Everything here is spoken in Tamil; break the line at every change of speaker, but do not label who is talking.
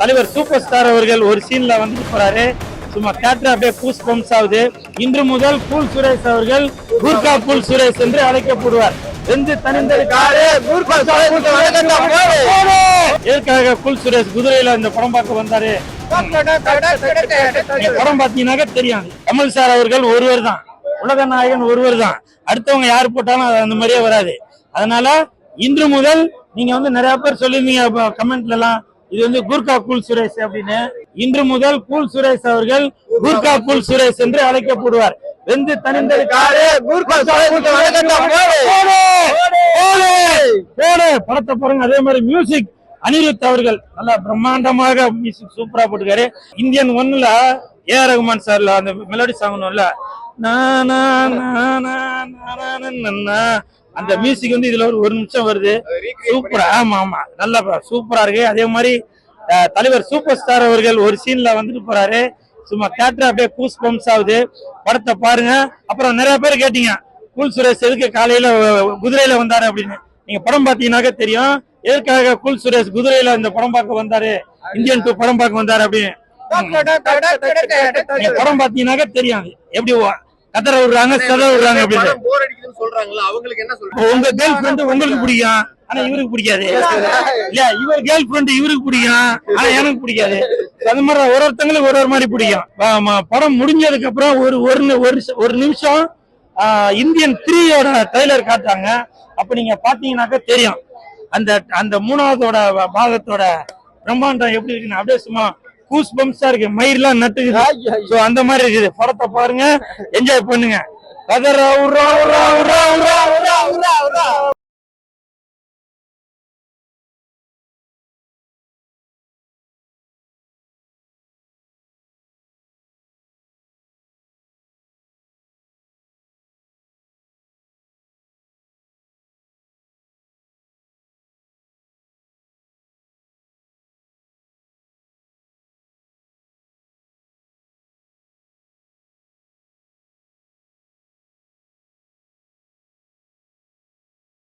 தலைவர் சூப்பர் ஸ்டார் அவர்கள் ஒரு சீன்ல வந்துட்டு போறாரு. சும்மா தேட்டர் அப்படியே பூஸ் பம்ப்ஸ் ஆகுது. இன்று முதல் பூல் சுரேஷ் அவர்கள் கூர்கா பூல் சுரேஷ் என்று அழைக்கப்படுவார். வெந்து தனிந்தது ஏற்காக குல் சுரேஷ் எதற்காக சுரேஷ் குதிரையில இந்த படம் பார்க்க வந்தாரு? படம் பாத்தீங்கன்னாக்க தெரியும். கமல் சார் அவர்கள் ஒருவர் தான். உலக நாயகன் ஒருவர் தான். அடுத்தவங்க யார் போட்டாலும் அது அந்த மாதிரியே வராது. அதனால இன்று முதல் நீங்க வந்து நிறைய பேர் சொல்லியிருந்தீங்க கமெண்ட்ல எல்லாம். இது வந்து குர்கா கூல் சுரேஷ் அப்படின்னு. இன்று முதல் கூல் சுரேஷ் அவர்கள் குர்கா கூல் சுரேஷ் என்று அழைக்கப்படுவார். வெந்து தனிந்தது காரு குர்கா படத்தை பாருங்க. அதே மாதிரி மியூசிக் அனிருத் அவர்கள் நல்லா பிரம்மாண்டமாக மியூசிக் சூப்பரா போட்டுக்காரு இந்தியன் ஒன்னுல ஏ ரகுமான் சார்ல அந்த மெலடி சாங் ஒன்னுல நான் அந்த மியூசிக் வந்து இதுல ஒரு நிமிஷம் வருது. சூப்பரா ஆமா ஆமா. நல்லா சூப்பரா இருக்கு. அதே மாதிரி தலைவர் சூப்பர் ஸ்டார் அவர்கள் ஒரு சீன்ல வந்துட்டு போறாரு. சும்மா தேட்டர் அப்படியே கூஸ் பம்ப்ஸ் ஆகுது. படத்தை பாருங்க. அப்புறம் நிறைய பேர் கேட்டீங்க கூல் சுரேஷ் எதுக்கு காலையில குதிரையில வந்தாரு? அப்படின்னு. நீங்க படம் பாத்தீங்கன்னாக்க தெரியும். எதற்காக கூல் சுரேஷ் குதிரையில இந்த படம் பார்க்க வந்தாரு? இந்தியன் டூ படம் பார்க்க வந்தாரு அப்படின்னு. படம் பாத்தீங்கன்னாக்க தெரியும். எப்படி கதற விடுறாங்க சத விடுறாங்க அப்படின்னு.
போர் அடிக்குதுன்னு சொல்றாங்களா அவங்களுக்கு என்ன சொல்றாங்க
உங்க கேர்ள் ஃபிரெண்ட் உங்களுக்கு பிடிக்கும். ஆனா இவருக்கு பிடிக்காது. இல்ல இவர் கேர்ள் ஃபிரெண்ட் இவருக்கு பிடிக்கும். ஆனா எனக்கு பிடிக்காது. அது மாதிரி ஒரு ஒருத்தங்களுக்கு ஒரு ஒரு மாதிரி பிடிக்கும். படம் முடிஞ்சதுக்கு அப்புறம் ஒரு ஒரு ஒரு நிமிஷம் இந்தியன் த்ரீயோட ட்ரைலர் காட்டுறாங்க. அப்ப நீங்க பாத்தீங்கன்னாக்க தெரியும். அந்த அந்த மூணாவதோட பாகத்தோட பிரம்மாண்டம் எப்படி இருக்குன்னு. அப்படியே சும்மா கூஸ் பம்ப்ஸா இருக்கு. மயிர்லாம் நட்டுக்குது. சோ அந்த மாதிரி இருக்குது. படத்தை பாருங்க. என்ஜாய் பண்ணுங்க. கதற